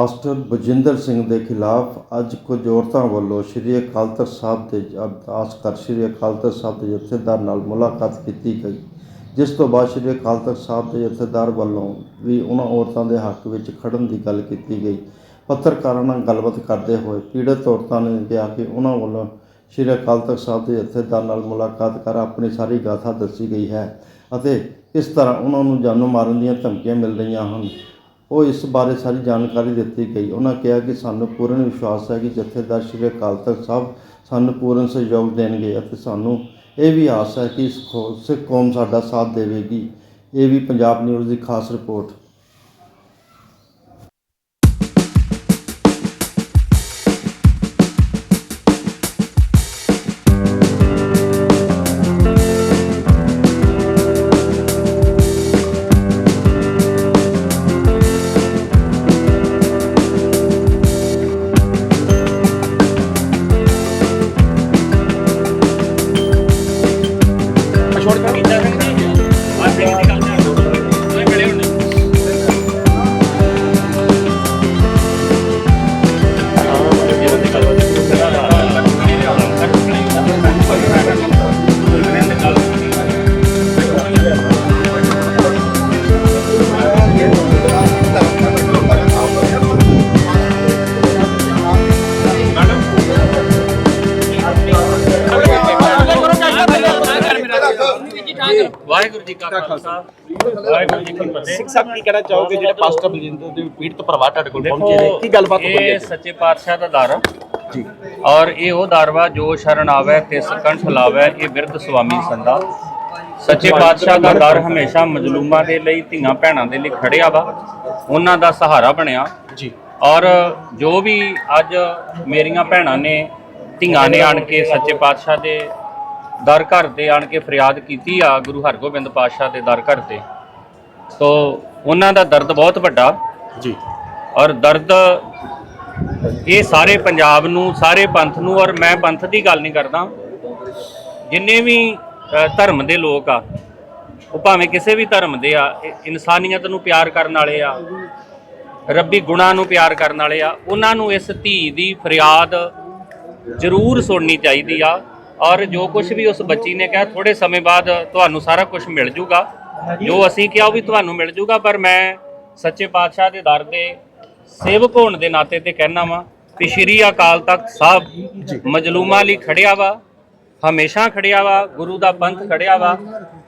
Pastor Bajinder Singh ਦੇ ਖਿਲਾਫ ਅੱਜ ਕੁਝ ਔਰਤਾਂ ਵੱਲੋਂ ਸ਼੍ਰੀ ਅਕਾਲ ਤਖਤ ਸਾਹਿਬ ਦੇ ਅਰਦਾਸ ਕਰ ਸ਼੍ਰੀ ਅਕਾਲ ਤਖਤ ਸਾਹਿਬ ਦੇ ਜਥੇਦਾਰ ਨਾਲ ਮੁਲਾਕਾਤ ਕੀਤੀ ਗਈ, ਜਿਸ ਤੋਂ ਬਾਅਦ ਸ਼੍ਰੀ ਅਕਾਲ ਤਖਤ ਸਾਹਿਬ ਦੇ ਜਥੇਦਾਰ ਵੱਲੋਂ ਵੀ ਉਹਨਾਂ ਔਰਤਾਂ ਦੇ ਹੱਕ ਵਿੱਚ ਖੜਨ ਦੀ ਗੱਲ ਕੀਤੀ ਗਈ। ਪੱਤਰਕਾਰਾਂ ਨਾਲ ਗੱਲਬਾਤ ਕਰਦੇ ਹੋਏ ਪੀੜਤ ਔਰਤਾਂ ਨੇ ਕਿਹਾ ਕਿ ਉਹਨਾਂ ਵੱਲੋਂ ਸ਼੍ਰੀ ਅਕਾਲ ਤਖਤ ਸਾਹਿਬ ਦੇ ਜਥੇਦਾਰ ਨਾਲ ਮੁਲਾਕਾਤ ਕਰ ਆਪਣੀ ਸਾਰੀ ਗਾਥਾ ਦੱਸੀ ਗਈ ਹੈ ਅਤੇ ਇਸ ਤਰ੍ਹਾਂ ਉਹਨਾਂ ਨੂੰ ਜਾਨੋਂ ਮਾਰਨ ਦੀਆਂ ਧਮਕੀਆਂ ਮਿਲ ਰਹੀਆਂ ਹਨ। ਉਹ ਇਸ ਬਾਰੇ ਸਾਰੀ ਜਾਣਕਾਰੀ ਦਿੱਤੀ ਗਈ। ਉਹਨਾਂ ਕਿਹਾ ਕਿ ਸਾਨੂੰ ਪੂਰਨ ਵਿਸ਼ਵਾਸ ਹੈ ਕਿ ਜਥੇਦਾਰ ਸ਼੍ਰੀ ਅਕਾਲ ਤਖਤ ਸਾਹਿਬ ਸਾਨੂੰ ਪੂਰਨ ਸਹਿਯੋਗ ਦੇਣਗੇ ਅਤੇ ਸਾਨੂੰ ਇਹ ਵੀ ਆਸ ਹੈ ਕਿ ਇਸ ਸਿੱਖ ਕੌਮ ਸਾਡਾ ਸਾਥ ਦੇਵੇਗੀ। ਇਹ ਵੀ ਪੰਜਾਬ ਨਿਊਜ਼ ਦੀ ਖਾਸ ਰਿਪੋਰਟ। ਵਾਹਿਗੁਰੂ ਜੀ ਕਾ ਖਾਲਸਾ। ਵਾਹਿਗੁਰੂ ਜੀ ਕੀ ਫਤਿਹ। ਸਿੱਖ ਸਾਹਿਬ ਕੀ ਕਹਿਣਾ ਚਾਹੋਗੇ ਜਿਹੜੇ ਪਾਸਟਰ ਬਲਜਿੰਦਰ ਦੇ ਪੀੜਤ ਪਰਿਵਾਰ ਤੁਹਾਡੇ ਕੋਲ ਪਹੁੰਚੇ ਨੇ? ਕੀ ਗੱਲਬਾਤ ਹੋਈ ਇਹ ਹੈ ਸੱਚੇ ਪਾਤਸ਼ਾਹ ਦਾ ਦਰ। ਆ ਜੀ। ਔਰ ਇਹ ਉਹ ਦਰ ਵਾ ਜੋ ਸ਼ਰਨ ਆਵੇ ਤਿਸ ਕੰਠ ਲਾਵੇ ਇਹ ਬਿਰਧ ਸੁਆਮੀ ਸੰਦਾ ਸੱਚੇ ਪਾਤਸ਼ਾਹ ਦਾ ਦਰ ਹਮੇਸ਼ਾ ਮਜਲੂਮਾਂ ਦੇ ਲਈ ਧੀਆਂ ਭੈਣਾਂ ਦੇ ਲਈ ਖੜਿਆ ਵਾ। ਉਹਨਾਂ ਦਾ ਸਹਾਰਾ ਬਣਿਆ। ਜੀ। ਔਰ ਜੋ ਵੀ ਅੱਜ ਮੇਰੀਆਂ ਭੈਣਾਂ ਨੇ ਧੀਆਂ ਨੇ ਆਣ ਕੇ ਸੱਚੇ ਪਾਤਸ਼ਾਹ ਦੇ ਦਰ ਘਰ ਤੇ ਆਣ ਕੇ ਫਰਿਆਦ ਕੀਤੀ ਆ ਗੁਰੂ ਹਰਗੋਬਿੰਦ ਪਾਤਸ਼ਾਹ ਦੇ ਦਰ ਘਰ ਤੇ। ਤੋ ਉਹਨਾਂ ਦਾ ਦਰਦ ਬਹੁਤ ਵੱਡਾ। ਜੀ। ਔਰ ਦਰਦ ਇਹ ਸਾਰੇ ਪੰਜਾਬ ਨੂੰ ਸਾਰੇ ਪੰਥ ਨੂੰ ਔਰ ਮੈਂ ਪੰਥ ਦੀ ਗੱਲ ਨਹੀਂ ਕਰਦਾ। ਜਿੰਨੇ ਵੀ ਧਰਮ ਦੇ ਲੋਕ ਆ ਉਹ ਭਾਵੇਂ ਕਿਸੇ ਵੀ ਧਰਮ ਦੇ ਆ ਇਨਸਾਨੀਅਤ ਨੂੰ ਪਿਆਰ ਕਰਨ ਵਾਲੇ ਆ ਰੱਬੀ ਗੁਣਾਂ ਨੂੰ ਪਿਆਰ ਕਰਨ ਵਾਲੇ ਆ ਉਹਨਾਂ ਨੂੰ ਇਸ ਧੀ ਦੀ ਫਰਿਆਦ ਜ਼ਰੂਰ ਸੁਣਨੀ ਚਾਹੀਦੀ ਆ। ਔਰ ਜੋ ਕੁਝ ਵੀ ਉਸ ਬੱਚੀ ਨੇ ਕਿਹਾ ਥੋੜੇ ਸਮੇਂ ਬਾਅਦ ਤੁਹਾਨੂੰ ਸਾਰਾ ਕੁਝ ਮਿਲ ਜੂਗਾ। ਜੋ ਅਸੀਂ ਕਿਹਾ ਉਹ ਵੀ ਤੁਹਾਨੂੰ ਮਿਲ ਜੂਗਾ ਪਰ ਮੈਂ ਸੱਚੇ ਪਾਤਸ਼ਾਹ ਦੇ ਦਰ ਦੇ ਸੇਵਕ ਹੋਣ ਦੇ ਨਾਤੇ ਤੇ ਕਹਿਣਾ ਵਾਂ ਕਿ ਸ਼੍ਰੀ ਅਕਾਲ ਤਖਤ ਸਾਹਿਬ ਮਜਲੂਮਾਂ ਲਈ ਖੜਿਆ ਵਾ ਹਮੇਸ਼ਾ ਖੜਿਆ ਵਾ ਗੁਰੂ ਦਾ ਪੰਥ ਖੜਿਆ ਵਾ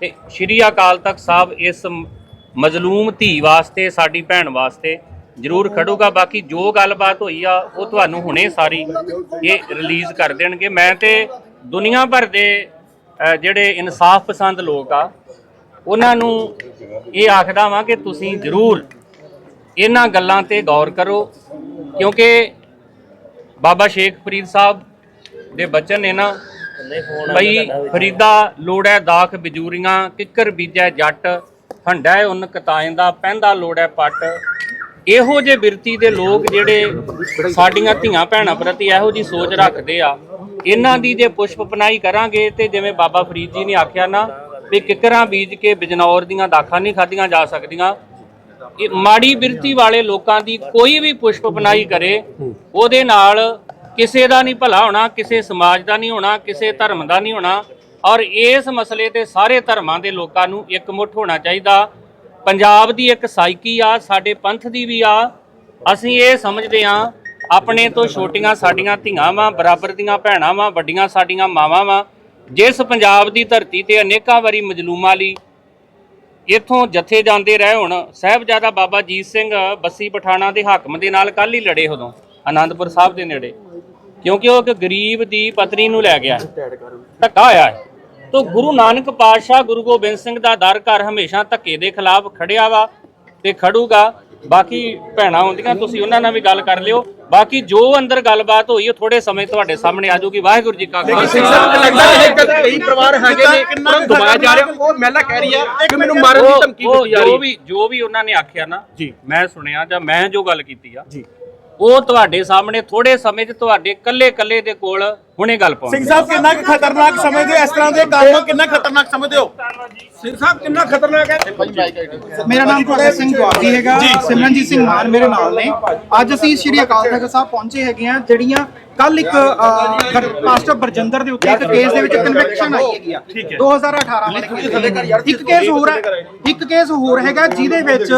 ਤੇ ਸ਼੍ਰੀ ਅਕਾਲ ਤਖਤ ਸਾਹਿਬ ਇਸ ਮਜ਼ਲੂਮ ਧੀ ਵਾਸਤੇ ਸਾਡੀ ਭੈਣ ਵਾਸਤੇ ਜ਼ਰੂਰ ਖੜੂਗਾ। ਬਾਕੀ ਜੋ ਗੱਲਬਾਤ ਹੋਈ ਆ ਉਹ ਤੁਹਾਨੂੰ ਹੁਣੇ ਸਾਰੀ ਇਹ ਰਿਲੀਜ਼ ਕਰ ਦੇਣਗੇ। ਮੈਂ ਤੇ ਦੁਨੀਆ ਭਰ ਦੇ ਜਿਹੜੇ ਇਨਸਾਫ ਪਸੰਦ ਲੋਕ ਆ, ਉਹਨਾਂ ਨੂੰ ਇਹ ਆਖਦਾ ਵਾਂ ਕਿ ਤੁਸੀਂ ਜ਼ਰੂਰ ਇਹਨਾਂ ਗੱਲਾਂ ਤੇ ਗੌਰ ਕਰੋ, ਕਿਉਂਕਿ ਬਾਬਾ ਸ਼ੇਖ ਫਰੀਦ ਸਾਹਿਬ ਦੇ ਬਚਨ ਨੇ ਨਾ ਬਈ ਫਰੀਦਾ ਲੋੜੈ ਦਾਖ ਬਿਜੂਰੀਆਂ, ਕਿੱਕਰ ਬੀਜੈ ਜੱਟ, ਹੰਡੈ ਉਨ ਕਤਾਇੰਦਾ ਪੈਂਦਾ ਲੋੜੈ ਪੱਟ। ਇਹੋ ਜੇ ਬਿਰਤੀ ਦੇ ਲੋਕ ਜਿਹੜੇ ਸਾਡੀਆਂ ਧੀਆਂ ਭੈਣਾਂ ਪ੍ਰਤੀ ਇਹੋ ਜੀ ਸੋਚ ਰੱਖਦੇ ਆ ਇਹਨਾਂ ਦੀ ਜੇ ਪੁਸ਼ਪ ਪਨਾਈ ਕਰਾਂਗੇ ਤੇ ਜਿਵੇਂ ਬਾਬਾ ਫਰੀਦ ਜੀ ਨੇ ਆਖਿਆ ਨਾ ਵੀ ਕਿੱਕਰਾਂ ਬੀਜ ਕੇ ਬਿਜਨੌਰ ਦੀਆਂ ਦਾਖਾਂ ਨਹੀਂ ਖਾਧੀਆਂ ਜਾ ਸਕਦੀਆਂ। ਇਹ ਮਾੜੀ ਬਿਰਤੀ ਵਾਲੇ ਲੋਕਾਂ ਦੀ ਕੋਈ ਵੀ ਪੁਸ਼ਪ ਪਨਾਈ ਕਰੇ, ਉਹਦੇ ਨਾਲ ਕਿਸੇ ਦਾ ਨਹੀਂ ਭਲਾ ਹੋਣਾ, ਕਿਸੇ ਸਮਾਜ ਦਾ ਨਹੀਂ ਹੋਣਾ, ਕਿਸੇ ਧਰਮ ਦਾ ਨਹੀਂ ਹੋਣਾ। ਔਰ ਇਸ ਮਸਲੇ ਤੇ ਸਾਰੇ ਧਰਮਾਂ ਦੇ ਲੋਕਾਂ ਨੂੰ ਇਕਮੁੱਠ ਹੋਣਾ ਚਾਹੀਦਾ। ਪੰਜਾਬ ਦੀ ਇੱਕ ਸਾਈਕੀ ਆ, ਸਾਡੇ ਪੰਥ ਦੀ ਵੀ ਆ। ਅਸੀਂ ਇਹ ਸਮਝਦੇ ਆ ਆਪਣੇ ਤੋਂ ਛੋਟੀਆਂ ਸਾਡੀਆਂ ਧੀਆਂ ਵਾਂ, ਬਰਾਬਰ ਦੀਆਂ ਭੈਣਾਂ ਵਾਂ, ਵੱਡੀਆਂ ਸਾਡੀਆਂ ਮਾਵਾਂ ਵਾਂ। ਜਿਸ ਪੰਜਾਬ ਦੀ ਧਰਤੀ ਤੇ ਅਨੇਕਾਂ ਵਾਰੀ ਮਜਲੂਮਾਂ ਲਈ ਇੱਥੋਂ ਜਥੇ ਜਾਂਦੇ ਰਹੇ ਹੁਣ, ਸਾਹਿਬਜ਼ਾਦਾ ਬਾਬਾ ਜੀਤ ਸਿੰਘ ਬੱਸੀ ਪਠਾਣਾ ਦੇ ਹਾਕਮ ਦੇ ਨਾਲ ਕੱਲ ਹੀ ਲੜੇ ਉਦੋਂ, ਆਨੰਦਪੁਰ ਸਾਹਿਬ ਦੇ ਨੇੜੇ। ਕਿਉਂਕਿ ਉਹ ਇੱਕ ਗਰੀਬ ਦੀ ਪਤਨੀ ਨੂੰ ਲੈ ਗਿਆ। ਧੱਕਾ ਹੋਇਆ ਹੈ। ਤੋ ਗੁਰੂ ਨਾਨਕ ਪਾਤਸ਼ਾਹ ਗੁਰੂ ਗੋਬਿੰਦ ਸਿੰਘ ਦਾ ਦਰ ਘਰ ਹਮੇਸ਼ਾ ਧੱਕੇ ਦੇ ਖਿਲਾਫ ਖੜਿਆ ਵਾ ਤੇ ਖੜੂਗਾ। ਬਾਕੀ ਭੈਣਾਂ ਹੁੰਦੀਆਂ ਤੁਸੀਂ ਉਹਨਾਂ ਨਾਲ ਵੀ ਗੱਲ ਕਰ ਲਿਓ। ਬਾਕੀ ਜੋ ਅੰਦਰ ਗੱਲਬਾਤ ਹੋਈ ਉਹ ਥੋੜੇ ਸਮੇਂ ਤੁਹਾਡੇ ਸਾਹਮਣੇ ਆ ਜਾਊਗੀ। ਵਾਹਿਗੁਰੂ ਜੀ ਕਾ ਖਾਲਸਾ। ਸਾਹਿਬ ਨੂੰ ਲੱਗਦਾ ਹੈ ਕਿ ਕਈ ਪਰਿਵਾਰ ਹੈਗੇ ਨੇ ਕਿੰਨਾ ਦਬਾਇਆ ਜਾ ਰਿਹਾ। ਉਹ ਮਹਿਲਾ ਕਹਿ ਰਹੀ ਹੈ ਕਿ ਮੈਨੂੰ ਮਾਰਨ ਦੀ ਧਮਕੀ ਦਿੱਤੀ ਜਾ ਰਹੀ ਜੋ ਵੀ ਜੋ ਵੀ ਉਹਨਾਂ ਨੇ ਆਖਿਆ ਨਾ ਜੀ। ਮੈਂ ਸੁਣਿਆ ਜਾਂ ਮੈਂ ਜੋ ਗੱਲ ਕੀਤੀ ਆ ਜੀ। ਉਹ ਤੁਹਾਡੇ ਸਾਹਮਣੇ ਥੋੜੇ ਸਮੇਂ 'ਚ ਤੁਹਾਡੇ ਕੱਲੇ ਕੱਲੇ ਦੇ ਕੋਲ ਹੁਣੇ ਗੱਲ ਪਾਉਂਦੇ ਸਿੰਘ ਸਾਹਿਬ ਕਿੰਨਾ ਕੁ ਖਤਰਨਾਕ ਸਮਝਦੇ ਹੋ? ਇਸ ਤਰ੍ਹਾਂ ਦੇ ਕੰਮ ਕਿੰਨਾ ਖਤਰਨਾਕ ਸਮਝਦੇ ਹੋ? ਸਿੰਘ ਸਾਹਿਬ ਕਿੰਨਾ ਖਤਰਨਾਕ ਹੈ? ਮੇਰਾ ਨਾਮ ਭਗਤ ਸਿੰਘ ਜਵਾਬੀ ਹੈਗਾ। ਸਿਮਰਨਜੀਤ ਸਿੰਘ ਮਾਨ ਮੇਰੇ ਨਾਲ ਨੇ। ਅੱਜ ਅਸੀਂ ਸ਼੍ਰੀ ਅਕਾਲ ਤਖਤ ਸਾਹਿਬ ਪਹੁੰਚੇ ਹੈਗੇ ਆ ਜਿਹੜੀਆਂ ਕੱਲ ਇੱਕ ਪਾਸਟਰ ਬਰਜੰਦਰ ਦੇ ਉੱਤੇ ਇੱਕ ਕੇਸ ਦੇ ਵਿੱਚ ਕਨਵੈਕਸ਼ਨ ਆਈ ਹੈਗੀ ਆ। 2018 ਵਾਲੇ ਕੇਸ ਦੇ ਵਿੱਚ। ਇੱਕ ਕੇਸ ਹੋਰ ਹੈ ਇੱਕ ਕੇਸ ਹੋਰ ਹੈਗਾ ਜਿਹਦੇ ਵਿੱਚ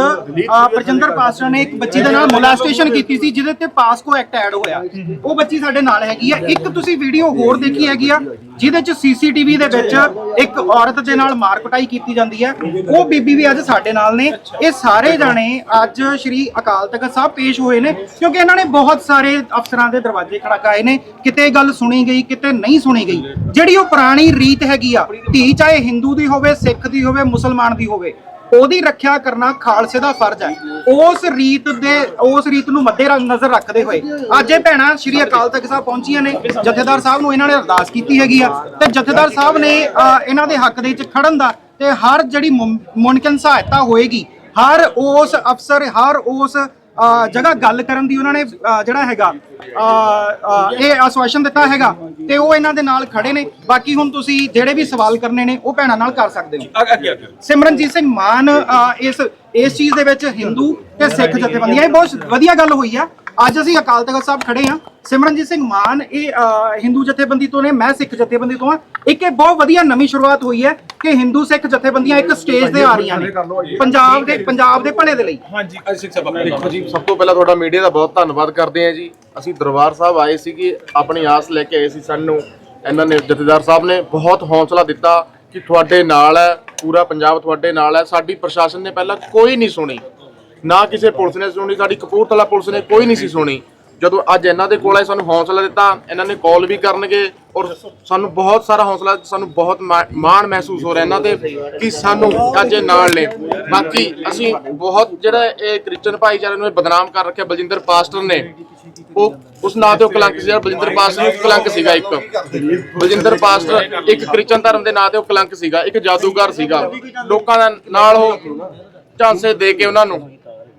ਬਰਜਿੰਦਰ ਪਾਸਟਰ ਨੇ ਇੱਕ ਬੱਚੀ ਦੇ ਨਾਲ ਮੋਲਾਸਟੇਸ਼ਨ ਕੀਤੀ ਸੀ ਜਿਹਦੇ ਤੇ ਪਾਸਕੋ ਐਕਟ ਐਡ ਹੋਇਆ। ਉਹ ਬੱਚੀ ਸਾਡੇ ਨਾਲ ਹੈਗੀ ਆ। ਇੱਕ ਤੁਸੀਂ ਵੀਡੀਓ ਹੋਰ ਦੇਖੀ ਹੈਗੀ ਆ ਜਿਹਦੇ ਚ ਸੀਸੀਟੀਵੀ ਦੇ ਵਿੱਚ ਇੱਕ ਔਰਤ ਦੇ ਨਾਲ ਮਾਰ ਕੁਟਾਈ ਕੀਤੀ ਜਾਂਦੀ ਹੈ। ਉਹ ਬੀਬੀ ਵੀ ਅੱਜ ਸਾਡੇ ਨਾਲ ਨੇ। ਇਹ ਸਾਰੇ ਜਾਣੇ ਅੱਜ ਸ਼੍ਰੀ ਅਕਾਲ ਤਖਤ ਸਾਹਿਬ ਪੇਸ਼ ਹੋਏ ਨੇ ਕਿਉਂਕਿ ਇਹਨਾਂ ਨੇ ਬਹੁਤ ਸਾਰੇ ਅਫਸਰਾਂ ਦੇ ਦਰਵਾਜ਼ੇ ਖੜਕਾਏ ਨੇ। ਕਿਤੇ ਗੱਲ ਸੁਣੀ ਗਈ ਕਿਤੇ ਨਹੀਂ ਸੁਣੀ ਗਈ। ਜਿਹੜੀ ਉਹ ਪੁਰਾਣੀ ਰੀਤ ਹੈਗੀ ਆ ਧੀ ਚਾਹੇ ਹਿੰਦੂ ਦੀ ਹੋਵੇ ਸਿੱਖ ਦੀ ਹੋਵੇ ਮੁਸਲਮਾਨ ਦੀ ਹੋਵੇ ਉਹਦੀ ਰੱਖਿਆ ਕਰਨਾ ਖਾਲਸੇ ਦਾ ਫਰਜ਼ ਹੈ। ਉਸ ਰੀਤ ਦੇ ਉਸ ਰੀਤ ਨੂੰ ਮੱਦੇ ਨਜ਼ਰ ਰੱਖਦੇ ਹੋਏ ਅੱਜ ਇਹ ਭੈਣਾਂ ਸ਼੍ਰੀ ਅਕਾਲ ਤਖਤ ਸਾਹਿਬ ਪਹੁੰਚੀਆਂ ਨੇ। ਜਥੇਦਾਰ ਸਾਹਿਬ ਨੂੰ ਇਹਨਾਂ ਨੇ ਅਰਦਾਸ ਕੀਤੀ ਹੈਗੀ ਆ। ਤੇ ਜਥੇਦਾਰ ਸਾਹਿਬ ਨੇ ਅ, ਇਹਨਾਂ ਦੇ ਹੱਕ ਦੇ ਵਿੱਚ ਖੜਨ ਦਾ ਤੇ ਹਰ ਜਿਹੜੀ ਮੁਮ- ਮੁਮਕਿਨ ਸਹਾਇਤਾ ਹੋਏਗੀ ਹਰ ਉਸ ਅਫਸਰ ਹਰ ਉਸ ਜਗ੍ਹਾ ਗੱਲ ਕਰਨ ਦੀ ਉਹਨਾਂ ਨੇ ਜਿਹੜਾ ਹੈਗਾ ਇਹ ਆਸ਼ਵਾਸਨ ਦਿੱਤਾ ਹੈਗਾ ਤੇ ਉਹ ਇਹਨਾਂ ਦੇ ਨਾਲ ਖੜੇ ਨੇ। ਬਾਕੀ ਹੁਣ ਤੁਸੀਂ ਜਿਹੜੇ ਵੀ ਸਵਾਲ ਕਰਨੇ ਨੇ ਉਹ ਭੈਣਾਂ ਨਾਲ ਕਰ ਸਕਦੇ ਹੋ। ਸਿਮਰਨਜੀਤ ਸਿੰਘ ਮਾਨ ਇਸ ਇਸ ਚੀਜ਼ ਦੇ ਵਿੱਚ ਹਿੰਦੂ ਤੇ ਸਿੱਖ ਜਥੇਬੰਦੀਆਂ ਇਹ ਬਹੁਤ ਵਧੀਆ ਗੱਲ ਹੋਈ ਆ। ਅੱਜ ਅਸੀਂ ਅਕਾਲ ਤਖਤ ਸਾਹਿਬ ਖੜੇ ਆ ਸਿਮਰਨਜੀਤ ਸਿੰਘ ਮਾਨ ਇਹ ਹਿੰਦੂ ਜਥੇਬੰਦੀ ਤੋਂ ਨੇ ਮੈਂ ਸਿੱਖ ਜਥੇਬੰਦੀ ਤੋਂ ਆ ਇੱਕ ਇਹ ਬਹੁਤ ਵਧੀਆ ਨਵੀਂ ਸ਼ੁਰੂਆਤ ਹੋਈ ਹੈ ਕਿ ਹਿੰਦੂ ਸਿੱਖ ਜਥੇਬੰਦੀਆਂ ਇੱਕ ਸਟੇਜ ਤੇ ਆ ਰਹੀਆਂ ਨੇ। ਪੰਜਾਬ ਦੇ ਪੰਜਾਬ ਦੇ ਭਲੇ ਦੇ ਲਈ। ਹਾਂਜੀ। ਅੱਜ ਸਾਹਿਬ ਆਪਣੇ ਦੇਖੋ ਜੀ ਸਭ ਤੋਂ ਪਹਿਲਾਂ ਤੁਹਾਡਾ ਮੀਡੀਆ ਦਾ ਬਹੁਤ ਧੰਨਵਾਦ ਕਰਦੇ ਹਾਂ ਜੀ। ਅਸੀਂ ਦਰਬਾਰ ਸਾਹਿਬ ਆਏ ਸੀਗੇ ਆਪਣੀ ਆਸ ਲੈ ਕੇ ਆਏ ਸੀ ਸਾਨੂੰ। ਇਹਨਾਂ ਨੇ ਜਥੇਦਾਰ ਸਾਹਿਬ ਨੇ ਬਹੁਤ ਹੌਸਲਾ ਦਿੱਤਾ ਕਿ ਤੁਹਾਡੇ ਨਾਲ ਹੈ ਪੂਰਾ ਪੰਜਾਬ ਤੁਹਾਡੇ ਨਾਲ ਹੈ। ਸਾਡੀ ਪ੍ਰਸ਼ਾਸਨ ਨੇ ਪਹਿਲਾਂ ਕੋਈ ਨਹੀਂ ਸੁਣੀ। ਨਾ ਕਿਸੇ ਪੁਲਿਸ ਨੇ ਸੁਣੀ, ਸਾਡੀ ਕਪੂਰਥਲਾ ਪੁਲਿਸ ਨੇ ਕੋਈ ਨਹੀਂ ਸੀ ਸੁਣੀ। ਜਦੋਂ ਅੱਜ ਇਹਨਾਂ ਦੇ ਕੋਲ ਆਏ, ਸਾਨੂੰ ਹੌਸਲਾ ਦਿੱਤਾ, ਇਹਨਾਂ ਨੇ ਕਾਲ ਵੀ ਕਰਨਗੇ ਔਰ ਸਾਨੂੰ ਬਹੁਤ ਸਾਰਾ ਹੌਸਲਾ, ਸਾਨੂੰ ਬਹੁਤ ਮਾਣ ਮਹਿਸੂਸ ਹੋ ਰਿਹਾ ਇਹਨਾਂ ਤੇ ਕਿ ਸਾਨੂੰ ਅੱਜ ਇਹ ਨਾਲ ਨੇ। ਬਾਕੀ ਅਸੀਂ ਬਹੁਤ ਜਿਹੜਾ ਇਹ ਕ੍ਰਿਸਚਨ ਭਾਈਚਾਰੇ ਨੂੰ ਇਹ ਬਦਨਾਮ ਕਰ ਰੱਖਿਆ ਬਲਜਿੰਦਰ ਪਾਸਟਰ ਨੇ, ਉਹ ਉਸ ਨਾਂ ਤੇ ਉਹ ਕਲੰਕ ਸੀ, ਬਲਜਿੰਦਰ ਪਾਸਟਰ ਨੂੰ ਕਲੰਕ ਸੀਗਾ ਇੱਕ। ਬਲਜਿੰਦਰ ਪਾਸਟਰ ਇੱਕ ਕ੍ਰਿਸਚਨ ਧਰਮ ਦੇ ਨਾਂ ਤੇ ਉਹ ਕਲੰਕ ਸੀਗਾ, ਇੱਕ ਜਾਦੂਗਰ ਸੀਗਾ। ਲੋਕਾਂ ਦਾ ਨਾਲ ਉਹ ਝਾਂਸੇ ਦੇ ਕੇ ਉਹਨਾਂ ਨੂੰ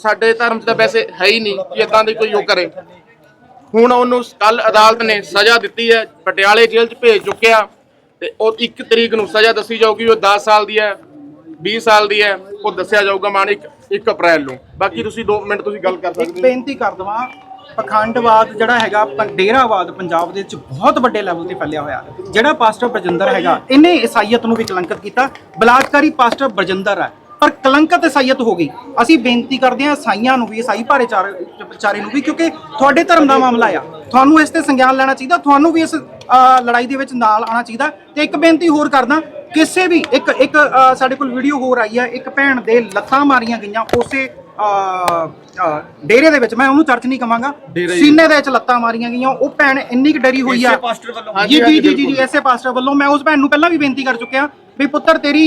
ਸਾਡੇ ਧਰਮ 'ਚ ਤਾਂ ਵੈਸੇ ਹੈ ਹੀ ਨਹੀਂ ਕਿ ਇਦਾਂ ਦੀ ਕੋਈ ਉਹ ਕਰੇ। ਹੁਣ ਉਹਨੂੰ ਕੱਲ ਅਦਾਲਤ ਨੇ ਸਜ਼ਾ ਦਿੱਤੀ ਹੈ ਪਟਿਆਲੇ ਜੇਲ੍ਹ 'ਚ ਭੇਜ ਚੁੱਕਿਆ ਤੇ ਉਹ 1 ਤਰੀਕ ਨੂੰ ਸਜ਼ਾ ਦੱਸੀ ਜਾਊਗੀ ਉਹ 10 ਸਾਲ ਦੀ ਹੈ 20 ਸਾਲ ਦੀ ਹੈ ਉਹ ਦੱਸਿਆ ਜਾਊਗਾ ਮਾਨ 1 1 ਅਪ੍ਰੈਲ ਨੂੰ। ਬਾਕੀ ਤੁਸੀਂ 2 ਮਿੰਟ ਤੁਸੀਂ ਗੱਲ ਕਰ ਸਕਦੇ ਹੋ। ਬੇਨਤੀ ਕਰ ਦਵਾਂ ਪਖੰਡਵਾਦ ਜਿਹੜਾ ਹੈਗਾ ਡੇਰਾਵਾਦ ਪੰਜਾਬ ਦੇ ਵਿੱਚ ਬਹੁਤ ਵੱਡੇ ਲੈਵਲ ਤੇ ਫੈਲਿਆ ਹੋਇਆ। ਜਿਹੜਾ ਪਾਸਟਰ ਬਰਜਿੰਦਰ ਹੈਗਾ ਇਹਨੇ ਈਸਾਈਅਤ ਨੂੰ ਵੀ ਕਲੰਕਿਤ ਕੀਤਾ। ਬਲਾਤਕਾਰੀ ਪਾਸਟਰ ਬਰਜਿੰਦਰ ਹੈ। ਪਰ ਕਲੰਕਿਤ ਈਸਾਈਅਤ ਹੋ ਗਈ। ਅਸੀਂ ਬੇਨਤੀ ਕਰਦੇ ਹਾਂ ਈਸਾਈਆਂ ਨੂੰ ਵੀ ਈਸਾਈ ਭਾਈਚਾਰੇ ਨੂੰ ਵੀ ਕਿਉਂਕਿ ਤੁਹਾਡੇ ਧਰਮ ਦਾ ਮਾਮਲਾ ਆ। ਤੁਹਾਨੂੰ ਇਸ ਤੇ ਸੰਗਿਆਨ ਲੈਣਾ ਚਾਹੀਦਾ ਤੁਹਾਨੂੰ ਵੀ ਇਸ ਲੜਾਈ ਦੇ ਵਿੱਚ ਨਾਲ ਆਉਣਾ ਚਾਹੀਦਾ। ਤੇ ਇੱਕ ਬੇਨਤੀ ਹੋਰ ਕਰਦਾ ਕਿਸੇ ਵੀ ਇੱਕ ਇੱਕ ਸਾਡੇ ਕੋਲ ਵੀਡੀਓ ਹੋਰ ਆਈ ਹੈ ਇੱਕ ਭੈਣ ਦੇ ਲੱਤਾਂ ਮਾਰੀਆਂ ਗਈਆਂ ਉਸੇ ਡੇਰੇ ਦੇ ਵਿੱਚ। ਮੈਂ ਉਹਨੂੰ ਚਰਚ ਨਹੀਂ ਕਵਾਂਗਾ। ਸੀਨੇ ਦੇ ਵਿੱਚ ਲੱਤਾਂ ਮਾਰੀਆਂ ਗਈਆਂ ਉਹ ਭੈਣ ਇੰਨੀ ਕੁ ਡਰੀ ਹੋਈ ਆ। ਜੀ ਜੀ ਜੀ ਐਸੇ ਪਾਸਟਰ ਵੱਲੋਂ ਮੈਂ ਉਸ ਭੈਣ ਨੂੰ ਪਹਿਲਾਂ ਵੀ ਬੇਨਤੀ ਕਰ ਚੁੱਕਿਆ ਵੀ ਪੁੱਤਰ ਤੇਰੀ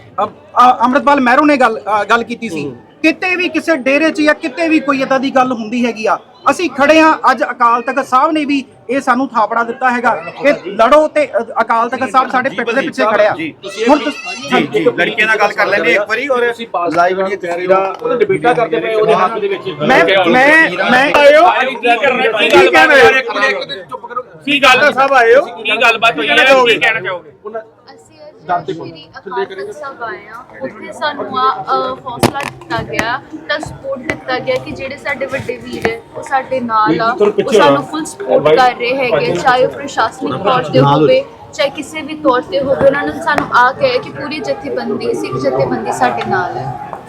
ਅੰਮ੍ਰਿਤਪਾਲ ਮਹਿਰੋ ਨੇ ਗੱਲ ਅ, ਗੱਲ ਕੀਤੀ ਸੀ। ਕਿਤੇ ਵੀ ਕਿਸੇ ਡੇਰੇ 'ਚ ਜਾਂ ਕਿਤੇ ਵੀ ਕੋਈ ਇਦਾਂ ਦੀ ਗੱਲ ਹੁੰਦੀ ਹੈਗੀ ਆ ਅਸੀਂ ਖੜੇ ਆ ਅੱਜ ਅਕਾਲ ਤਖਤ ਸਾਹਿਬ ਨੇ ਵੀ ਇਹ ਸਾਨੂੰ ਥਾਪੜਾ ਦਿੱਤਾ ਹੈਗਾ। ਕਿ ਲੜੋ ਤੇ ਅ, ਅਕਾਲ ਤਖਤ ਸਾਹਿਬ ਸਾਡੇ ਪਿੱਠ ਦੇ ਪਿੱਛੇ ਖੜਿਆ ਹੁਣ ਤੁਸੀਂ ਜੀ ਲੜਕੀਆਂ ਨਾਲ ਗੱਲ ਕਰ ਲੈਂਦੇ ਇੱਕ ਵਾਰੀ ਔਰ ਲਾਈਵ ਜਿਹੜੀਆਂ ਤਸਵੀਰਾਂ ਡਿਬੇਟਾਂ ਕਰਦੇ ਪਏ ਉਹਦੇ ਹੱਥ ਦੇ ਵਿੱਚ। ਮੈਂ ਮੈਂ ਮੈਂ ਕੀ ਕਰਨਾ ਕੀ ਕਹਿਣਾ ਹੈ? ਇੱਕ ਮਿੰਟ ਚੁੱਪ ਕਰੋ। ਕੀ ਗੱਲ ਸਾਹਿਬ ਆਏ ਹੋ ਕੀ ਗੱਲਬਾਤ ਹੋਈ ਹੈ? ਕੀ ਕਹਿਣਾ ਚਾਹੋਗੇ? ਅੱਜ ਸ਼੍ਰੀ ਅਕਾਲ ਤਖਤ ਸਾਹਿਬ ਆਏ ਹਾਂ ਉੱਥੇ ਸਾਨੂੰ ਆ ਹੌਸਲਾ ਦਿੱਤਾ ਗਿਆ ਤਾਂ ਸਪੋਰਟ ਦਿੱਤਾ ਗਿਆ ਕਿ ਜਿਹੜੇ ਸਾਡੇ ਵੱਡੇ ਵੀਰ ਹੈ ਉਹ ਸਾਡੇ ਨਾਲ ਆ ਉਹ ਸਾਨੂੰ ਫੁੱਲ ਸਪੋਰਟ ਕਰ ਰਹੇ ਹੈਗੇ ਚਾਹੇ ਉਹ ਪ੍ਰਸ਼ਾਸਨਿਕ ਤੌਰ ਤੇ ਹੋਵੇ ਚਾਹੇ ਕਿਸੇ ਵੀ ਤੌਰ ਤੇ ਹੋਵੇ ਉਹਨਾਂ ਨੇ ਸਾਨੂੰ ਆ ਕੇ ਕਿ ਪੂਰੀ ਜਥੇਬੰਦੀ ਸਿੱਖ ਜਥੇਬੰਦੀ ਸਾਡੇ ਨਾਲ ਹੈ।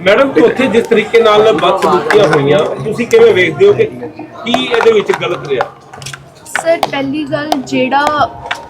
ਮੈਡਮ ਉੱਥੇ ਜਿਸ ਤਰੀਕੇ ਨਾਲ ਬਦਸਲੂਕੀਆਂ ਹੋਈਆਂ ਤੁਸੀਂ ਕਿਵੇਂ ਵੇਖਦੇ ਹੋ ਕਿ ਕੀ ਇਹਦੇ ਵਿੱਚ ਗਲਤ ਰਿਹਾ? ਸਰ ਪਹਿਲੀ ਗੱਲ ਜਿਹੜਾ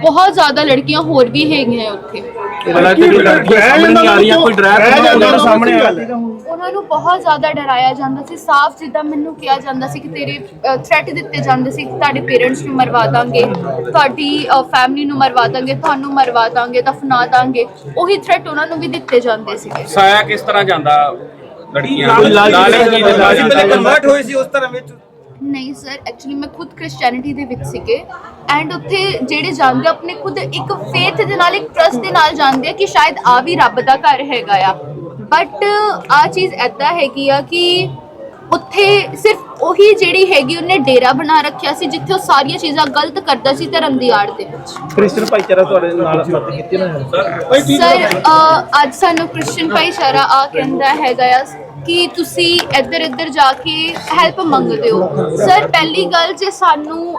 ਬਹੁਤ ਜ਼ਿਆਦਾ ਲੜਕੀਆਂ ਹੋਰ ਵੀ ਹੈਗੀਆਂ ਉੱਥੇ ਸਾਹਮਣੇ ਆ ਰਹੀਆਂ ਕੋਈ ਡਰਾਈਵਰ ਸਾਹਮਣੇ ਆ ਉਹਨਾਂ ਨੂੰ ਬਹੁਤ ਜ਼ਿਆਦਾ ਡਰਾਇਆ ਜਾਂਦਾ ਸੀ ਸਾਫ਼ ਜਿੱਦਾਂ ਮੈਨੂੰ ਕਿਹਾ ਜਾਂਦਾ ਸੀ ਕਿ ਤੇਰੇ ਥ੍ਰੈਟ ਦਿੱਤੇ ਜਾਂਦੇ ਸੀ ਕਿ ਤੁਹਾਡੇ ਪੇਰੈਂਟਸ ਨੂੰ ਮਰਵਾ ਦਾਂਗੇ ਤੁਹਾਡੀ ਫੈਮਿਲੀ ਨੂੰ ਮਰਵਾ ਦਾਂਗੇ ਤੁਹਾਨੂੰ ਮਰਵਾ ਦਾਂਗੇ ਦਫਨਾ ਦਾਂਗੇ ਉਹੀ ਥ੍ਰੈਟ ਉਹਨਾਂ ਨੂੰ ਵੀ ਦਿੱਤੇ ਜਾਂਦੇ ਸੀਗੇ ਸਾਇਆ ਕਿਸ ਤਰ੍ਹਾਂ ਜਾਂਦਾ ਲੜਕੀਆਂ ਲਾਲਚ ਲਾਲਚ ਦਿੰਦਾ ਅਸੀਂ ਪਹਿਲੇ? ਕਨਵਰਟ ਹੋਏ ਸੀ ਉਸ ਧਰਮ ਵਿੱਚ ਨਹੀਂ ਸਰ ਐਕਚੁਅਲੀ ਮੈਂ ਖੁਦ ਕ੍ਰਿਸਚੀਅਨਿਟੀ ਦੇ ਵਿੱਚ ਸੀਗੇ। ਐਂਡ ਉੱਥੇ ਜਿਹੜੇ ਜਾਂਦੇ ਆ, ਆਪਣੇ ਖੁਦ ਇੱਕ ਫੇਥ ਦੇ ਨਾਲ ਇੱਕ ਟਰਸਟ ਦੇ ਨਾਲ ਜਾਂਦੇ ਆ ਕਿ ਸ਼ਾਇਦ ਆ ਵੀ ਰੱਬ ਦਾ ਘਰ ਹੈਗਾ ਆ। ਬਟ ਆ ਚੀਜ਼ ਐਦਾਂ ਹੈਗੀ ਆ ਕਿ ਉੱਥੇ ਸਿਰਫ ਉਹੀ ਜਿਹੜੀ ਹੈਗੀ ਉਹਨੇ ਡੇਰਾ ਬਣਾ ਰੱਖਿਆ ਸੀ ਜਿੱਥੇ ਉਹ ਸਾਰੀਆਂ ਚੀਜ਼ਾਂ ਗਲਤ ਕਰਦਾ ਸੀ ਧਰਮ ਦੀ ਆੜ ਦੇ ਵਿੱਚ। ਕ੍ਰਿਸਚੀਅਨ ਭਾਈਚਾਰਾ ਤੁਹਾਡੇ ਨਾਲ ਮਤ ਕੀਤੀ ਨਾ? ਸਰ ਅ, ਅੱਜ ਸਾਨੂੰ ਕ੍ਰਿਸਚੀਅਨ ਭਾਈਚਾਰਾ ਆ ਕਹਿੰਦਾ ਹੈਗਾ ਆ। ਕਿ ਤੁਸੀਂ ਇੱਧਰ ਇੱਧਰ ਜਾ ਕੇ ਹੈਲਪ ਮੰਗਦੇ ਹੋ। ਸਰ ਪਹਿਲੀ ਗੱਲ ਜੇ ਸਾਨੂੰ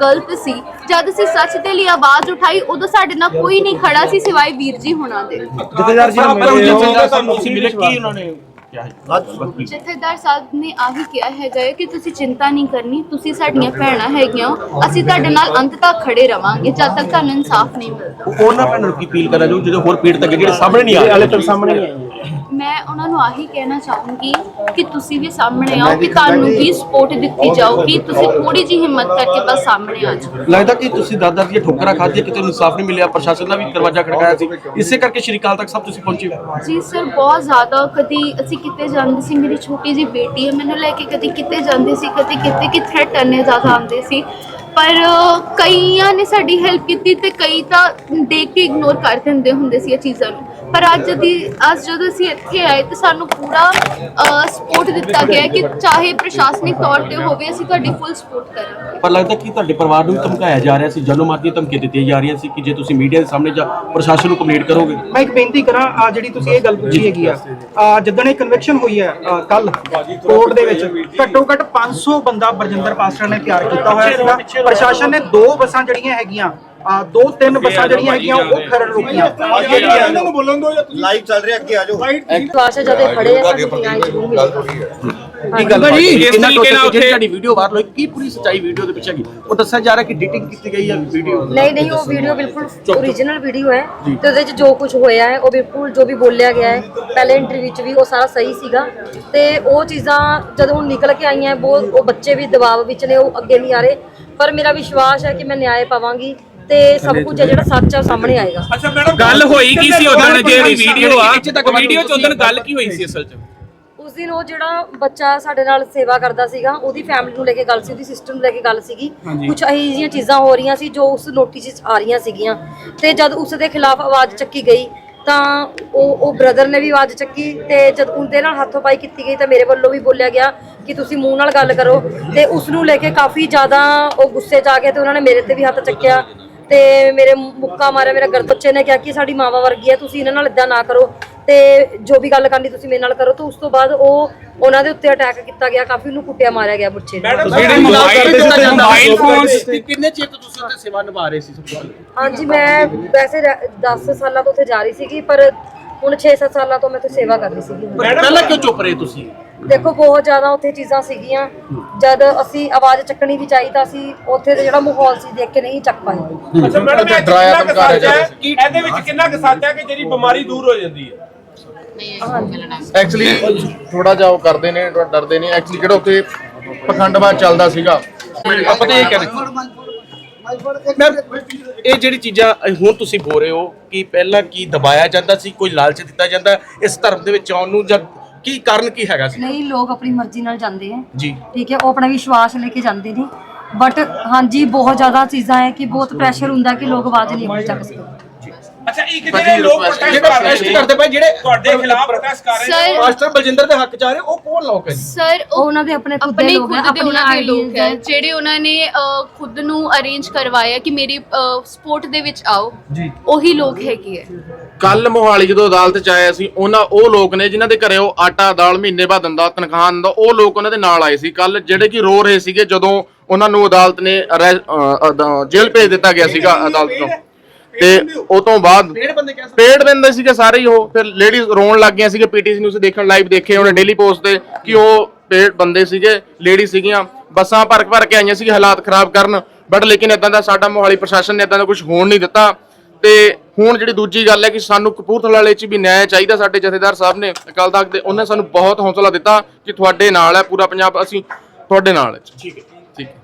ਗਲਤ ਸੀ ਜਦ ਅਸੀਂ ਸੱਚ ਦੇ ਲਈ ਆਵਾਜ਼ ਉਠਾਈ ਉਦੋਂ ਸਾਡੇ ਨਾਲ ਕੋਈ ਨਹੀਂ ਖੜਾ ਸੀ ਸਿਵਾਏ ਵੀਰ ਜੀ ਹੁਣਾਂ ਦੇ। ਜਥੇਦਾਰ ਜੀ ਨੂੰ ਮਿਲੇ ਹੋ ਤੁਹਾਨੂੰ ਤੁਸੀਂ ਮਿਲੇ ਕੀ ਉਹਨਾਂ ਨੇ ਜਥੇਦਾਰ ਸਾਹਿਬ ਨੇ ਆਹੀ ਕਿਹਾ ਹੈਗਾ ਕਿ ਤੁਸੀਂ ਚਿੰਤਾ ਨਹੀਂ ਕਰਨੀ ਤੁਸੀਂ ਸਾਡੀਆਂ ਭੈਣਾਂ ਹੈਗੀਆਂ ਹੋ। ਅਸੀਂ ਤੁਹਾਡੇ ਨਾਲ ਅੰਤ ਤੱਕ ਖੜੇ ਰਵਾਂਗੇ ਜਦ ਤੱਕ ਤੁਹਾਨੂੰ ਇਨਸਾਫ ਨਹੀਂ ਮਿਲਦਾ। ਉਹਨਾਂ ਭੈਣਾਂ ਨੂੰ ਕੀ ਅਪੀਲ ਕਰਨਾ ਚਾਹੋ ਜਿਹੜੇ ਹੋਰ ਪੀੜਤ ਅੱਗੇ ਜਿਹੜੇ ਸਾਹਮਣੇ ਨਹੀਂ ਆ ਰਹੇ? ਹਾਲੇ ਤੱਕ ਸਾਹਮਣੇ ਨਹੀਂ ਆਈ ਮੈਂ ਉਹਨਾਂ ਨੂੰ ਆਹੀ ਕਹਿਣਾ ਚਾਹੂੰਗੀ ਕਿ ਤੁਸੀਂ ਵੀ ਸਾਹਮਣੇ ਆਓ ਕਿ ਤੁਹਾਨੂੰ ਵੀ ਸਪੋਰਟ ਦਿੱਤੀ ਜਾਊਗੀ। ਤੁਸੀਂ ਥੋੜੀ ਜਿਹੀ ਹਿੰਮਤ ਕਰਕੇ ਬਸ ਸਾਹਮਣੇ ਆ ਜਾਓ। ਲੱਗਦਾ ਕਿ ਤੁਸੀਂ ਦਾਦਾ ਦੀਆਂ ਠੋਕਰਾਂ ਖਾਧੀਆਂ ਕਿਤੇ ਨੂੰ ਇਨਸਾਫ ਨਹੀਂ ਮਿਲਿਆ ਪ੍ਰਸ਼ਾਸਨ ਦਾ ਵੀ ਦਰਵਾਜ਼ਾ ਖੜਕਾਇਆ ਸੀ। ਇਸੇ ਕਰਕੇ ਸ਼੍ਰੀ ਅਕਾਲ ਤੱਕ ਸਭ ਤੁਸੀਂ ਪਹੁੰਚੇ ਜੀ ਸਰ ਬਹੁਤ ਜ਼ਿਆਦਾ ਕਦੀ ਅਸੀਂ ਕਿਤੇ ਜਾਂਦੇ ਸੀ ਮੇਰੀ ਛੋਟੀ ਜੀ ਬੇਟੀ ਹੈ ਮੈਨੂੰ ਲੈ ਕੇ ਕਦੀ ਕਿਤੇ ਜਾਂਦੇ ਸੀ ਕਦੀ ਕਿਤੇ ਕਿ ਥ੍ਰੈਟ ਕਰਨੇ ਜ਼ਿਆਦਾ ਆਉਂਦੇ ਸੀ। ਪਰ ਕਈਆਂ ਨੇ ਸਾਡੀ ਹੈਲਪ ਕੀਤੀ ਤੇ ਕਈ ਤਾਂ ਦੇਖ ਕੇ ਇਗਨੋਰ ਕਰ ਦਿੰਦੇ ਹੁੰਦੇ ਸੀ ਇਹ ਚੀਜ਼ਾਂ ਨੂੰ। ਪਰ ਅੱਜ ਦੀ ਅੱਜ ਜਦੋਂ ਅਸੀਂ ਇੱਥੇ ਆਏ ਤੇ ਸਾਨੂੰ ਪੂਰਾ ਸਪੋਰਟ ਦਿੱਤਾ ਗਿਆ ਕਿ ਚਾਹੇ ਪ੍ਰਸ਼ਾਸਨਿਕ ਤੌਰ ਤੇ ਹੋਵੇ ਅਸੀਂ ਤੁਹਾਡੀ ਫੁੱਲ ਸਪੋਰਟ ਕਰਾਂਗੇ। ਪਰ ਲੱਗਦਾ ਕਿ ਤੁਹਾਡੇ ਪਰਿਵਾਰ ਨੂੰ ਵੀ ਧਮਕਾਇਆ ਜਾ ਰਿਹਾ ਸੀ ਜਨੋ ਮਾਤੀ ਧਮਕੀ ਦਿੱਤੀਆਂ ਜਾ ਰਹੀਆਂ ਸੀ ਕਿ ਜੇ ਤੁਸੀਂ ਮੀਡੀਆ ਦੇ ਸਾਹਮਣੇ ਜਾਂ ਪ੍ਰਸ਼ਾਸਨ ਨੂੰ ਕੰਪਲੇਂਟ ਕਰੋਗੇ? ਮੈਂ ਇੱਕ ਬੇਨਤੀ ਕਰਾਂ ਆ ਜਿਹੜੀ ਤੁਸੀਂ ਇਹ ਗੱਲ ਪੁੱਛੀ ਹੈਗੀ ਆ ਆ ਜਿੱਦਣ ਇਹ ਕਨਵੈਕਸ਼ਨ ਹੋਈ ਹੈ ਕੱਲ ਕੋਰਟ ਦੇ ਵਿੱਚ ਘੱਟੋ ਘੱਟ 500 ਬੰਦਾ ਬਰਜਿੰਦਰ ਪਾਸਟਰ ਨੇ ਤਿਆਰ ਕੀਤਾ ਹੋਇਆ ਸੀਗਾ। ਪ੍ਰਸ਼ਾਸਨ ਨੇ ਦੋ ਬੱਸਾਂ ਜਿਹੜੀਆਂ ਹੈਗੀਆਂ ਆ ਦੋ ਤਿੰਨ ਬੱਸਾਂ ਜਿਹੜੀਆਂ ਹੈਗੀਆਂ ਉਹ ਖਰੜ ਰੁਕੀਆਂ ਇਹਨਾਂ ਨੂੰ ਬੋਲਣ ਦਿਓ ਜਾਂ ਤੁਸੀਂ? ਲਾਈਵ ਚੱਲ ਰਿਹਾ ਅੱਗੇ ਆ ਜਾਓ। ਕਲਾਸ ਜਦੇ ਖੜੇ ਆ ਸਾਡੀ ਧੀਆਂ ਜ਼ਰੂਰ ਮਿਲੀ। ਕੀ ਗੱਲ ਭਾਜੀ, ਭਾਜੀ ਇਸ ਇਹਨਾਂ ਤਰੀਕੇ ਨਾਲ ਤੋਂ ਜਿਹੜੀ ਉੱਥੇ- ਸਾਡੀ ਵੀਡੀਓ ਵਾਇਰਲ ਹੋਈ ਕੀ ਪੂਰੀ ਸੱਚਾਈ ਵੀਡੀਓ ਦੇ ਪਿੱਛੇ ਕੀ? ਉਹ ਦੱਸਿਆ ਜਾ ਰਿਹਾ ਕਿ ਐਡੀਟਿੰਗ ਕੀਤੀ ਗਈ ਹੈ ਵੀਡੀਓ ਨਹੀਂ ਨਹੀਂ ਉਹ ਵੀਡੀਓ ਬਿਲਕੁਲ ਓਰੀਜਨਲ ਵੀਡੀਓ ਹੈ ਤੇ ਉਹਦੇ ਵਿੱਚ ਜੋ ਕੁਝ ਹੋਇਆ ਹੈ ਉਹ ਬਿਲਕੁਲ ਜੋ ਵੀ ਬੋਲਿਆ ਗਿਆ ਹੈ ਪਹਿਲੇ ਇੰਟਰਵਿਊ ਵਿੱਚ ਵੀ ਉਹ ਸਾਰਾ ਸਹੀ ਸੀਗਾ ਤੇ ਉਹ ਚੀਜ਼ਾਂ ਜਦੋਂ ਹੁਣ ਨਿਕਲ ਕੇ ਆਈਆਂ ਬਹੁਤ ਉਹ ਬੱਚੇ ਵੀ ਦਬਾਅ ਵਿੱਚ ਨੇ ਉਹ ਅੱਗੇ ਨਹੀਂ ਆ ਰਹੇ। ਪਰ ਮੇਰਾ ਵਿਸ਼ਵਾਸ ਹੈ ਕਿ ਮੈਂ ਨਿਆਂ ਪਾਵਾਂਗੀ। ਤੇ ਸਭ ਕੁਝ ਹੈ ਜਿਹੜਾ ਸੱਚ ਉਹ ਸਾਹਮਣੇ ਆਏਗਾ। ਅੱਛਾ ਮੈਡਮ ਗੱਲ ਹੋਈ ਕੀ ਸੀ ਉਦੋਂ ਜਿਹੜੀ ਵੀਡੀਓ ਆ? ਵੀਡੀਓ ਚ ਉਦੋਂ ਗੱਲ ਕੀ ਹੋਈ ਸੀ ਅਸਲ ਚ? ਉਸ ਦਿਨ ਉਹ ਜਿਹੜਾ ਬੱਚਾ ਸਾਡੇ ਨਾਲ ਸੇਵਾ ਕਰਦਾ ਸੀਗਾ ਉਹਦੀ ਫੈਮਿਲੀ ਨੂੰ ਲੈ ਕੇ ਗੱਲ ਸੀ ਉਹਦੀ ਸਿਸਟਰ ਨੂੰ ਲੈ ਕੇ ਗੱਲ ਸੀਗੀ। ਕੁਝ ਇਹੋ ਜਿਹੀਆਂ ਚੀਜ਼ਾਂ ਹੋ ਰਹੀਆਂ ਸੀ ਜੋ ਉਸ ਨੋਟਿਸ ਵਿੱਚ ਆ ਰਹੀਆਂ ਸੀਗੀਆਂ। ਤੇ ਜਦ ਉਸ ਦੇ ਖਿਲਾਫ ਆਵਾਜ਼ ਚੱਕੀ ਗਈ ਤਾਂ ਉਹ ਉਹ ਬ੍ਰਦਰ ਨੇ ਵੀ ਆਵਾਜ਼ ਚੱਕੀ ਤੇ ਜਦ ਉਹਦੇ ਨਾਲ ਹੱਥੋਂ ਪਾਈ ਕੀਤੀ ਗਈ ਤਾਂ ਮੇਰੇ ਵੱਲੋਂ ਵੀ ਬੋਲਿਆ ਗਿਆ ਕਿ ਤੁਸੀਂ ਮੂੰਹ ਨਾਲ ਗੱਲ ਕਰੋ। ਤੇ ਉਸ ਨੂੰ ਲੈ ਕੇ ਕਾਫੀ ਜ਼ਿਆਦਾ ਉਹ ਗੁੱਸੇ 'ਚ ਆ ਗਏ ਤੇ ਉਹਨਾਂ ਨੇ ਮੇਰੇ ਤੇ ਵੀ ਹੱਥ ਚੱਕਿਆ। ਤੇ ਮੇਰੇ ਮੁੱਕਾ ਮਾਰਿਆ ਮੇਰਾ ਗਰਦ ਬੱਚੇ ਨੇ ਕਿਹਾ ਕਿ ਸਾਡੀ ਮਾਵਾ ਵਰਗੀ ਹੈ ਤੁਸੀਂ ਇਹਨਾਂ ਨਾਲ ਇਦਾਂ ਨਾ ਕਰੋ ਤੇ ਜੋ ਵੀ ਗੱਲ ਕਰਨੀ ਤੁਸੀਂ ਮੇਰੇ ਨਾਲ ਕਰੋ ਤੇ ਉਸ ਤੋਂ ਬਾਅਦ ਉਹ ਉਹਨਾਂ ਦੇ ਉੱਤੇ ਅਟੈਕ ਕੀਤਾ ਗਿਆ ਕਾਫੀ ਉਹਨੂੰ ਕੁੱਟਿਆ ਮਾਰਿਆ ਗਿਆ ਬੱਚੇ ਨੂੰ। ਜਿਹੜੇ ਮੋਬਾਈਲ ਮੋਬਾਈਲ ਫੋਨਸ ਤੇ ਕਿੰਨੇ ਚਿਰ ਤੋਂ ਤੁਸੀਂ ਉੱਥੇ ਸੇਵਾ ਨਿਭਾ ਰਹੇ ਸੀ ਸਭ ਤੋਂ ਪਹਿਲਾਂ? ਹਾਂਜੀ ਮੈਂ ਵੈਸੇ 10 ਸਾਲਾਂ ਤੋਂ ਉੱਥੇ ਜਾ ਰਹੀ ਸੀਗੀ ਪਰ ਹੁਣ 6-7 ਸਾਲਾਂ ਤੋਂ ਮੈਂ ਉੱਥੇ ਸੇਵਾ ਕਰ ਰਹੀ ਸੀਗੀ। ਪਹਿਲਾਂ ਕਿਉਂ ਚੁੱਪ ਰਹੇ ਤੁਸੀਂ? ਦੇਖੋ ਬਹੁਤ ਜ਼ਿਆਦਾ ਉੱਥੇ ਚੀਜ਼ਾਂ ਸੀਗੀਆਂ। ਜਦ ਅਸੀਂ ਆਵਾਜ਼ ਚੱਕਣੀ ਵੀ ਚਾਹੀ ਤਾਂ ਅਸੀਂ ਉੱਥੇ ਦਾ ਜਿਹੜਾ ਮਾਹੌਲ ਸੀ ਦੇਖ ਕੇ ਨਹੀਂ ਚੱਕ ਪਾਏ। ਅੱਛਾ ਮੈਡਮ ਇਹ 'ਚ ਡਰਾਇਆ ਕਿੰਨਾ ਕੁ ਧਮਕਾਇਆ ਸੱਚ ਹੈ? ਜਾਂਦਾ ਕਿ ਇਹਦੇ ਵਿੱਚ ਕਿੰਨਾ ਕੁ ਸੱਚ ਹੈ ਕਿ ਜਿਹੜੀ ਬਿਮਾਰੀ ਦੂਰ ਹੋ ਜਾਂਦੀ ਹੈ? ਐਕਚੁਅਲੀ ਥੋੜਾ ਜਿਹਾ ਉਹ ਕਰਦੇ ਨੇ ਥੋੜਾ ਡਰਦੇ ਨੇ। ਐਕਚੁਅਲੀ ਜਿਹੜਾ ਉੱਥੇ ਪਖੰਡਵਾਦ ਚੱਲਦਾ ਸੀਗਾ। ਆਪਾਂ ਤਾਂ ਇਹ ਕਹਿੰਦੇ ਮੈਂ ਇਹ ਜਿਹੜੀ ਚੀਜ਼ਾਂ ਹੁਣ ਤੁਸੀਂ ਬੋਲ ਰਹੇ ਹੋ ਕਿ ਪਹਿਲਾਂ ਕੀ ਦਬਾਇਆ ਜਾਂਦਾ ਸੀ ਕੋਈ ਲਾਲਚ ਦਿੱਤਾ ਜਾਂਦਾ ਇਸ ਧਰਮ ਦੇ ਵਿੱਚ ਆਉਣ ਨੂੰ ਜਾਂ ਕੀ ਕਾਰਨ ਕੀ ਹੈਗਾ ਸੀ? ਨਹੀਂ ਲੋਕ ਆਪਣੀ ਮਰਜ਼ੀ ਨਾਲ ਜਾਂਦੇ ਆ। ਜੀ। ਠੀਕ ਹੈ ਉਹ ਆਪਣਾ ਵਿਸ਼ਵਾਸ ਲੈ ਕੇ ਜਾਂਦੇ ਨੇ। ਬਟ ਹਾਂਜੀ ਬਹੁਤ ਜ਼ਿਆਦਾ ਚੀਜ਼ਾਂ ਹੈ ਕਿ ਬਹੁਤ ਪ੍ਰੈਸ਼ਰ ਹੁੰਦਾ ਕਿ ਲੋਕ ਆਵਾਜ਼ ਨਹੀਂ ਆਪਣੀ ਚੱਕ ਸਕਦੇ। ਅੱਛਾ ਇੱਕ ਜਿਹੜੇ ਲੋਕ ਪ੍ਰੋਟੈਸਟ ਜਿਹੜੇ ਕਰ ਰਹੇ ਪ੍ਰੋਟੈਸਟ ਨੇ ਕਰਦੇ ਪਏ ਜਿਹੜੇ ਤੁਹਾਡੇ ਖਿਲਾਫ ਪ੍ਰੋਟੈਸਟ ਕਰ ਰਹੇ ਨੇ ਸਰ ਮਾਸਟਰ ਬਲਜਿੰਦਰ ਦੇ ਹੱਕ ਚ ਆ ਰਹੇ ਉਹ ਕੌਣ ਲੋਕ ਹੈ ਜੀ? ਸਰ ਉਹ ਉਹਨਾਂ ਦੇ ਆਪਣੇ ਖੁਦ ਦੇ ਆਪਣੇ ਲੋਕ ਹੈ ਖੁਦ ਦੇ ਆਪਣੀਆਂ ਉਹਨਾਂ ਦੇ ਲੋਕ ਆਈਡੀਆਜ਼ ਹੈ ਹੈ। ਜਿਹੜੇ ਉਹਨਾਂ ਨੇ ਅਹ, ਖੁਦ ਨੂੰ ਅਰੇਂਜ ਕਰਵਾਇਆ ਕਿ ਮੇਰੀ ਸਪੋਰਟ ਦੇ ਵਿੱਚ ਆਓ ਜੀ। ਉਹੀ ਲੋਕ ਹੈਗੇ ਹੈ। ਕੱਲ ਮੋਹਾਲੀ ਜਦੋਂ ਅਦਾਲਤ ਚ ਆਏ ਸੀ ਉਹਨਾਂ ਉਹ ਲੋਕ ਨੇ ਜਿਨ੍ਹਾਂ ਦੇ ਘਰੇ ਉਹ ਆਟਾ ਦਾਲ ਮਹੀਨੇ ਬਾਅਦ ਦਿੰਦਾ ਤਨਖਾਹ ਦਿੰਦਾ ਉਹ ਲੋਕ ਉਹਨਾਂ ਦੇ ਨਾਲ ਆਏ ਸੀ। ਕੱਲ ਜਿਹੜੇ ਕਿ ਰੋ ਰਹੇ ਸੀਗੇ ਜਦੋਂ ਉਹਨਾਂ ਨੂੰ ਅਦਾਲਤ ਨੇ ਜੇਲ੍ਹ ਭੇਜ ਦਿੱਤਾ ਗਿਆ ਸੀਗਾ ਅਦਾਲਤ ਤੋਂ ਤੇ ਉਹ ਤੋਂ ਬਾਅਦ ਜਿਹੜੇ ਬੰਦੇ ਕਹਿ ਪੇੜ ਬੰਦੇ ਸੀਗੇ ਸਾਰੇ ਹੀ ਉਹ। ਫਿਰ ਲੇਡੀਜ਼ ਰੋਣ ਲੱਗ ਗਈਆਂ ਸੀਗੇ ਪੀਟੀਸੀ ਨਿਊਜ਼ ਦੇਖਣ ਲਾਈਵ ਦੇਖੇ ਉਹਨੇ ਡੇਲੀ ਪੋਸਟ ਤੇ ਕਿ ਉਹ ਪੇੜ ਬੰਦੇ ਸੀਗੇ ਲੇਡੀ ਸੀਗੀਆਂ। ਬੱਸਾਂ ਭਰ ਭਰ ਕੇ ਆਈਆਂ ਸੀ ਹਾਲਾਤ ਖਰਾਬ ਕਰਨ। ਬਟ ਲੇਕਿਨ ਇਦਾਂ ਦਾ ਸਾਡਾ ਮੋਹਾਲੀ ਪ੍ਰਸ਼ਾਸਨ ਨੇ ਇਦਾਂ ਦਾ ਕੁਝ ਹੋਣ ਨਹੀਂ ਦਿੱਤਾ। ਤੇ ਹੁਣ ਜਿਹੜੀ ਦੂਜੀ ਗੱਲ ਹੈ ਕਿ ਸਾਨੂੰ ਕਪੂਰਥਲਾ ਵਾਲੇ ਚ ਵੀ ਨਿਆਂ ਚਾਹੀਦਾ ਸਾਡੇ ਜਥੇਦਾਰ ਸਾਹਿਬ ਨੇ ਅਕਾਲ ਤਖਤ ਦੇ ਉਹਨੇ ਸਾਨੂੰ ਬਹੁਤ ਹੌਸਲਾ ਦਿੱਤਾ ਕਿ ਤੁਹਾਡੇ ਨਾਲ ਹੈ ਪੂਰਾ ਪੰਜਾਬ ਅਸੀਂ ਤੁਹਾਡੇ ਨਾਲ ਹੈ। ਠੀਕ ਹੈ। ਠੀਕ ਹੈ।